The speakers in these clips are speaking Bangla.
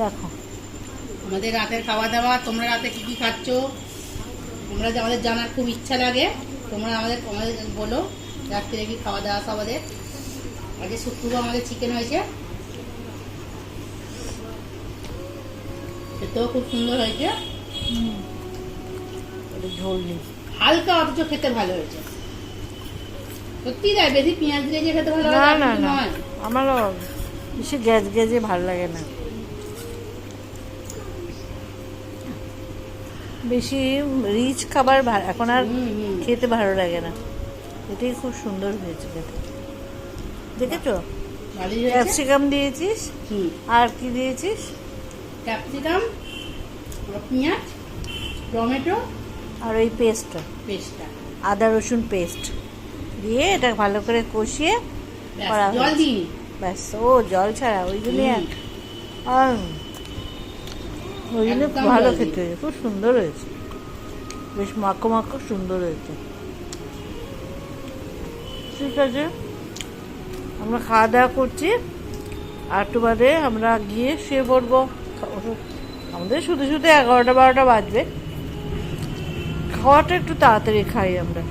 দেখো। আমাদের রাতের খাওয়া দাওয়া তোমরা রাতে কি কি খাচ্ছ? তোমরা যে আমাদের জানার খুব ইচ্ছা লাগে তোমরা আমাদের আমাদের বলো। রাত্রে কি খাওয়া দাওয়া আছে আমাদের? আজকে শুক্রবার আমাদের চিকেন হয়েছে। খেতেও খুব সুন্দর হয়েছে। একটু ঝোল নেই হালকা অথচ খেতে ভালো হয়েছে। সত্যি তাই বেশি পেঁয়াজ দিয়ে খেতে ভালো না না না নয়। আমারও বেশি গ্যাস গ্যাসে ভালো লাগে না। বেশি রিচ খাবার এখন আর। খেতে ভালো লাগে না। এটাই খুব সুন্দর হয়েছে খেতে। দেখেছ? ক্যাপসিকাম দিয়েছিস? আর কি দিয়েছিস? ক্যাপসিকাম পেঁয়াজ টমেটো। আর ওই পেস্টটা পেস্টটা আদা রসুন পেস্ট দিয়ে এটা ভালো করে কষিয়ে করা জল দিই ব্যাস ও জল ছাড়া ওই জন্য আর ওই জন্য ভালো খেতে হয়েছে খুব সুন্দর হয়েছে। বেশ মাখো মাখো সুন্দর হয়েছে। ঠিক আছে। আমরা খাওয়া দাওয়া করছি। আর একটু বাদে আমরা গিয়ে শুয়ে পড়ব। আমাদের শুধু শুধু এগারোটা বারোটা বাজবে। খাওয়াটা একটু তাড়াতাড়ি খাই আমরা।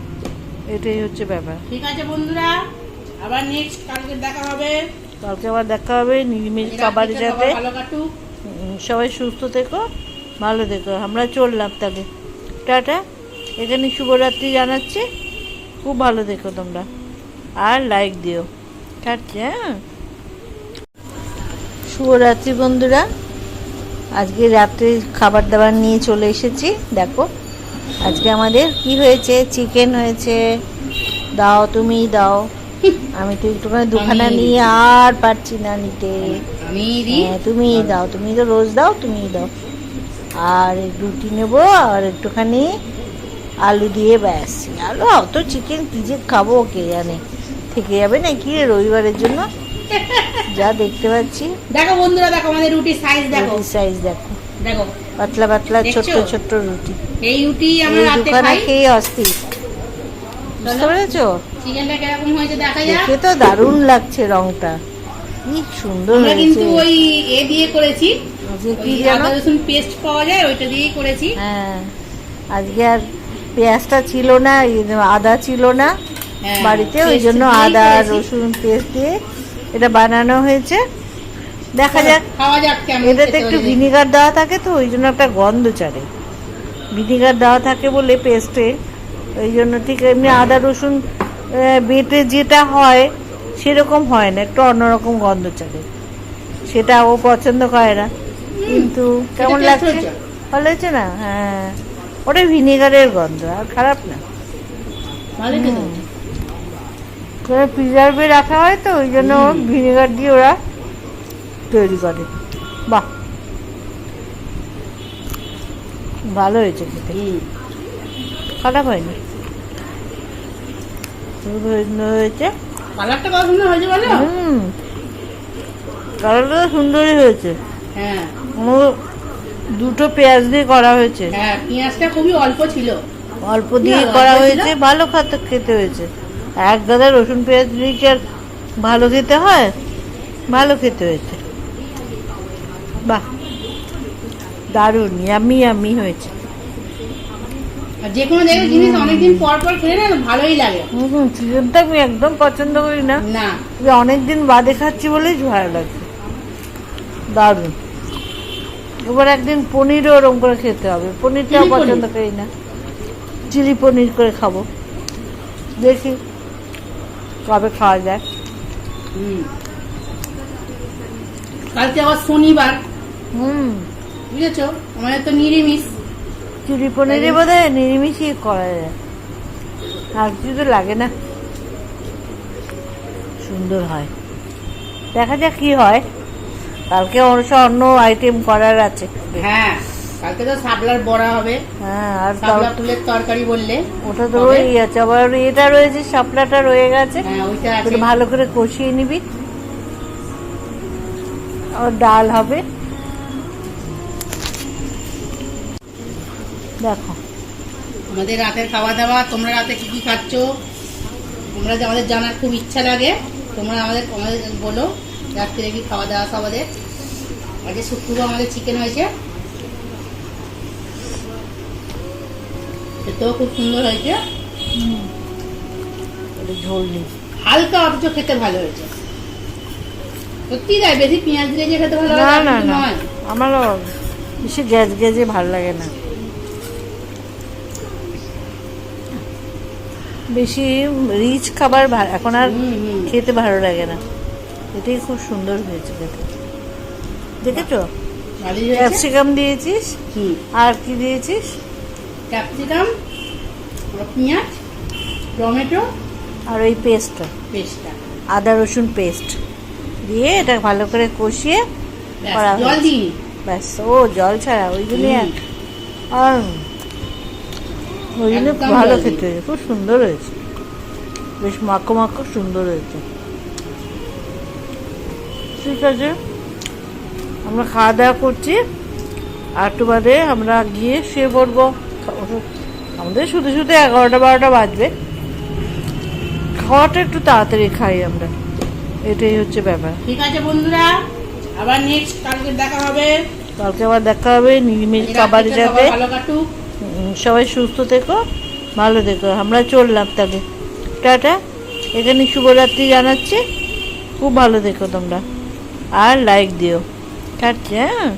এটাই হচ্ছে ব্যাপার। ঠিক আছে বন্ধুরা আবার নেক্সট কালকে দেখা হবে। কালকে আবার দেখা হবে। নিরিমিষ খাবার সবার ভালো কাটুক। সবাই সুস্থ থেকো ভালো থেকো। আমরা চললাম তাহলে। টাটা। এখানে শুভরাত্রি জানাচ্ছি। খুব ভালো দেখো তোমরা। আর লাইক দিও। ছাড়ছি হ্যাঁ? শুভরাত্রি বন্ধুরা। আজকে রাত্রে খাবার দাবার নিয়ে চলে এসেছি। দেখো আজকে আমাদের কি হয়েছে? চিকেন হয়েছে। দাও তুমি দাও। আমি তো একটুখানি দুখানা নিয়ে আর পারছি না নিতে। আমি দিই হ্যাঁ তুমি দাও তুমি তো রোজ দাও তুমি দাও। আর রুটি নেব আর একটুখানি আলু দিয়ে ব্যাস। আলু অত চিকেন কি যে খাব কে জানে? থেকে যাবে না কি রবিবারের জন্য? যা দেখতে পাচ্ছি। দেখো বন্ধুরা দেখো আমাদের রুটির সাইজ দেখো। সাইজ দেখো। দেখো। পাতলা পাতলা? ছোট্ট ছোট্ট রুটি। এই রুটি আমরা রাতে খাই। খেয়ে অস্থির। বুঝতে পেরেছ? চিকেনটা কীরকম হয়েছে দেখা যাক। দেখে তো দারুণ লাগছে রংটা। কি সুন্দর আমরা কিন্তু ওই এ দিয়ে করেছি। আদা রসুন পেস্ট পাওয়া যায় ওইটা দিয়েই করেছি। হ্যাঁ আজকে আর পেঁয়াজটা ছিল না আদা ছিল না হ্যাঁ, বাড়িতে ওই জন্য আদা। রসুন পেস্ট দিয়ে এটা বানানো হয়েছে। দেখা যাক। খাওয়া যাক এটাতে একটু। ভিনিগার দেওয়া থাকে তো ওই জন্য একটা গন্ধ ছাড়ে ভিনিগার দেওয়া থাকে বলে পেস্টে ওই জন্য ঠিক এমনি আদা রসুন বেটে যেটা হয় সেরকম হয় না একটু অন্যরকম গন্ধ ছাড়ে সেটা ও পছন্দ করে না কিন্তু কেমন লাগছে? ভালো হয়েছে না? হ্যাঁ। ওটা ভিনিগারের গন্ধ আর খারাপ না। প্রিজার্ভে রাখা হয় তো ওই জন্য। ভিনেগার দিয়ে ওরা তৈরি করে। বাহ! ভালো হয়েছে খেতে। খারাপ হয়নি। হয়েছে। কালারটা কত সুন্দর হয়েছে বলো? হুম। কালারটা সুন্দরই হয়েছে। হ্যাঁ। ও দুটো পেঁয়াজ দিয়ে করা হয়েছে। হ্যাঁ পেঁয়াজটা খুবই অল্প ছিল। অল্প দিয়ে করা হয়েছে ভালো খেতে খেতে হয়েছে। এক গাদা রসুন পেঁয়াজ দিয়ে কি আর ভালো খেতে হয়? ভালো খেতে হয়েছে। বাহ দারুণ ইয়ামি ইয়ামি হয়েছে। যে কোনো জায়গায় জিনিস অনেকদিন পর পর খেলে না ভালোই লাগে। চিকেনটা আমি একদম পছন্দ করি না। না। অনেকদিন বাদে খাচ্ছি বলেই ভালো লাগছে। দারুণ। এবার একদিন পনিরও ওরকম করে খেতে হবে। পনিরটাও চিলি পনির? পছন্দ করি না। চিলি পনির করে খাব। দেখি কবে খাওয়া যায়। কালকে আবার শনিবার। হুম। বুঝেছ? আমাদের তো নিরামিষ। চিলি পনিরে বোধ হয় নিরামিষই করা যায়। আর কিছু তো লাগে না। সুন্দর হয়। দেখা যাক কি হয়। কালকে অবশ্য অন্য আইটেম করার আছে। হ্যাঁ কালকে তো সাবলার বড়া হবে। হ্যাঁ আর সাবলা ফুলের তরকারি বললে ওটা তো। রয়েই আছে আবার এটা রয়েছে শাপলাটা রয়ে গেছে। হ্যাঁ ওইটা আছে। ভালো করে কষিয়ে নিবি। আর ডাল হবে। দেখো। আমাদের রাতের খাওয়া দাওয়া তোমরা রাতে কি কি খাচ্ছ? তোমরা যে আমাদের জানার খুব ইচ্ছা লাগে তোমরা আমাদের আমাদের বলো। রাত্রে কি খাওয়া দাওয়া আছে আমাদের? আজকে শুক্রবার আমাদের চিকেন হয়েছে। খেতেও খুব সুন্দর হয়েছে। একটু ঝোল নেই। হালকা অথচ খেতে ভালো হয়েছে। সত্যি তাই বেশি পেঁয়াজ দিয়ে খেতে ভালো না না না। নয়। আমারও বেশি গ্যাস গ্যাসে ভালো লাগে না। বেশি রিচ খাবার এখন আর। খেতে ভালো লাগে না। এটাই খুব সুন্দর হয়েছে খেতে দেখেছ? ক্যাপসিকাম দিয়েছিস? আর কি দিয়েছিস? ক্যাপসিকাম পেঁয়াজ টমেটো। আর ওই পেস্টটা পেস্টটা। আদা রসুন পেস্ট দিয়ে এটা ভালো করে কষিয়ে করা জল দিই ব্যাস ও জল ছাড়া ওই জন্য। আর ওই জন্য ভালো খেতে হয়েছে খুব সুন্দর হয়েছে। বেশ মাখো মাখো সুন্দর হয়েছে। ঠিক আছে আমরা খাওয়া দাওয়া করছি আর একটু বাদে আমরা গিয়ে শুয়ে পড়ব। আমাদের শুধু শুধু এগারোটা বারোটা বাজবে। খাওয়াটা একটু তাড়াতাড়ি খাই আমরা। এটাই হচ্ছে ব্যাপার। ঠিক আছে বন্ধুরা আবার নেক্সট কালকে দেখা হবে। কালকে আবার দেখা হবে নিরিমিল রাত্রিটা খাবারের সাথে। ভালো কাটুক। সবাই সুস্থ থেকো, ভালো থেকো, আমরা চললাম তাহলে। টাটা, এখানে শুভরাত্রি জানাচ্ছি, খুব ভালো থেকো তোমরা। আর লাইক দিও। ছাড়ছি হ্যাঁ?